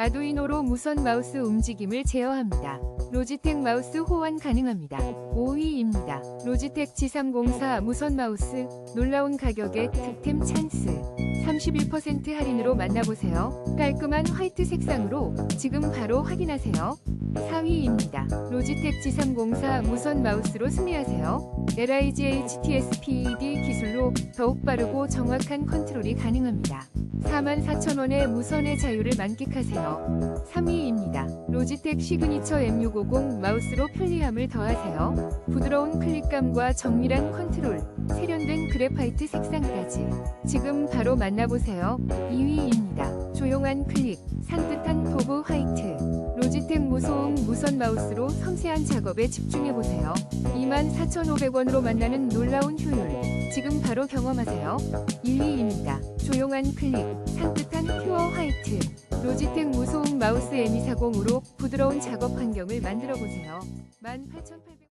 아두이노로 무선 마우스 움직임을 제어합니다. 로지텍 마우스 호환 가능합니다. 5위입니다. 로지텍 G304 무선 마우스 놀라운 가격에 득템 찬스 31% 할인으로 만나보세요. 깔끔한 화이트 색상으로 지금 바로 확인하세요. 4위입니다. 로지텍 G304 무선 마우스로 승리하세요. LIGH TSPED 기술로 더욱 빠르고 정확한 컨트롤이 가능합니다. 44,000원의 무선의 자유를 만끽하세요. 3위입니다. 로지텍 시그니처 M650 마우스로 편리함을 더하세요. 부드러운 클릭감과 정밀한 컨트롤, 세련된 그래파이트 색상까지 지금 바로 만나보세요. 2위입니다. 조용한 클릭, 산뜻한 도브 화이트. 로지텍 무소음 무선 마우스로 섬세한 작업에 집중해보세요. 24,500원으로 만나는 놀라운 효율. 지금 바로 경험하세요. 1위입니다. 조용한 클릭, 산뜻한 퓨어 화이트. 로지텍 무소음 마우스 M240으로 부드러운 작업 환경을 만들어보세요. 18,800원.